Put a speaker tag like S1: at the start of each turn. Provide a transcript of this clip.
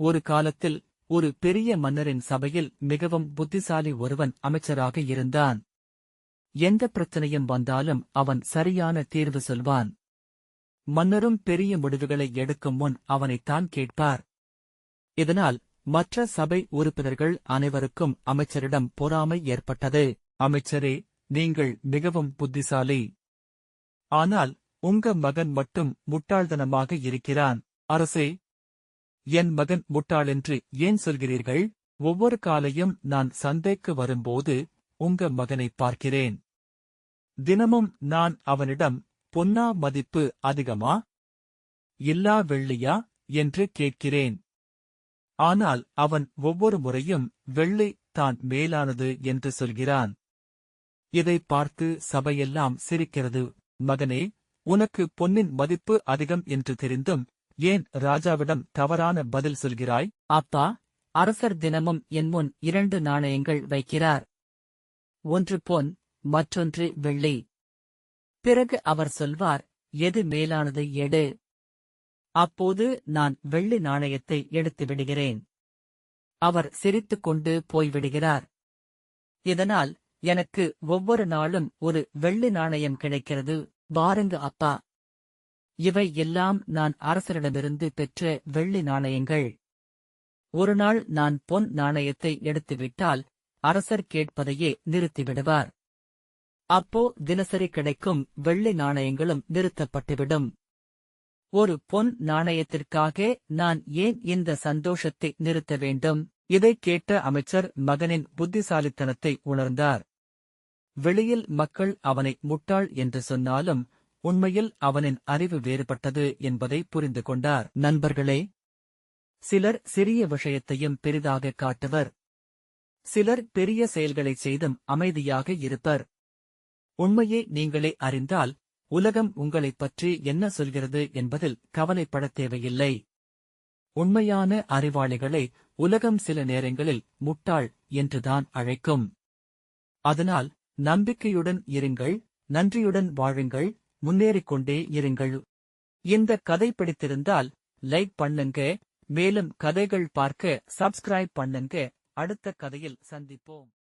S1: ஒரு காலத்தில் ஒரு பெரிய மன்னரின் சபையில் மிகவும் புத்திசாலி ஒருவன் அமைச்சராக இருந்தான். எந்த பிரச்சனையும் வந்தாலும் அவன் சரியான தீர்வு சொல்வான். மன்னரும் பெரிய முடிவுகளை எடுக்கும் முன் அவனைத்தான் கேட்பார். இதனால் மற்ற சபை உறுப்பினர்கள் அனைவருக்கும் அமைச்சரிடம் பொறாமை ஏற்பட்டது. அமைச்சரே நீங்கள் மிகவும் புத்திசாலி. ஆனால் உங்க மகன் மட்டும் முட்டாள்தனமாக இருக்கிறான். அரசே என் மகன் முட்டாளென்று ஏன் சொல்கிறீர்கள்? ஒவ்வொரு காலையும் நான் சந்தைக்கு வரும்போது உங்க மகனை பார்க்கிறேன். தினமும் நான் அவனிடம் பொன்னா மதிப்பு அதிகமா? இல்லா வெள்ளியா? என்று கேட்கிறேன். ஆனால் அவன் ஒவ்வொரு முறையும் வெள்ளி தான் மேலானது என்று சொல்கிறான். இதை பார்த்து சபையெல்லாம் சிரிக்கிறது. மகனே உனக்கு பொன்னின் மதிப்பு அதிகம் என்று தெரிந்தும் ஏன் ராஜாவிடம் தவறான பதில் சொல்கிறாய்?
S2: அப்பா அரசர் தினமும் என் முன் இரண்டு நாணயங்கள் வைக்கிறார். ஒன்று பொன் மற்றொன்று வெள்ளி. பிறகு அவர் சொல்வார் எது மேலானது எடு. அப்போது நான் வெள்ளி நாணயத்தை எடுத்து விடுகிறேன். அவர் சிரித்துக் கொண்டு போய்விடுகிறார். இதனால் எனக்கு ஒவ்வொரு நாளும் ஒரு வெள்ளி நாணயம் கிடைக்கிறது. பாருங்க அப்பா இவை எல்லாம் நான் அரசரிடமிருந்து பெற்ற வெள்ளி நாணயங்கள். ஒரு நாள் நான் பொன் நாணயத்தை எடுத்துவிட்டால் அரசர் கேட்பதையே நிறுத்திவிடுவார். அப்போ தினசரி கிடைக்கும் வெள்ளி நாணயங்களும் நிறுத்தப்பட்டுவிடும். ஒரு பொன் நாணயத்திற்காக நான் ஏன் இந்த சந்தோஷத்தை நிறுத்த வேண்டும்? இதைக் கேட்ட அமைச்சர் மகனின் புத்திசாலித்தனத்தை உணர்ந்தார். வெளியில் மக்கள் அவனை முட்டாள் என்று சொன்னாலும் உண்மையில் அவனின் அறிவு வேறுபட்டது என்பதை புரிந்து கொண்டார். நண்பர்களே சிலர் சிறிய விஷயத்தையும் பெரிதாக காட்டுவர். சிலர் பெரிய செயல்களைச் செய்தும் அமைதியாக இருப்பர். உண்மையை நீங்களே அறிந்தால் உலகம் உங்களைப் பற்றி என்ன சொல்கிறது என்பதில் கவலைப்படத் தேவையில்லை. உண்மையான அறிவாளிகளை உலகம் சில நேரங்களில் முட்டாள் என்றுதான் அழைக்கும். அதனால் நம்பிக்கையுடன் இருங்கள் நன்றியுடன் வாழுங்கள் முன்னேறிக்கொண்டே இருங்கள். இந்த கதை பிடித்திருந்தால் லைக் பண்ணுங்க. மேலும் கதைகள் பார்க்க சப்ஸ்கிரைப் பண்ணுங்க. அடுத்த கதையில் சந்திப்போம்.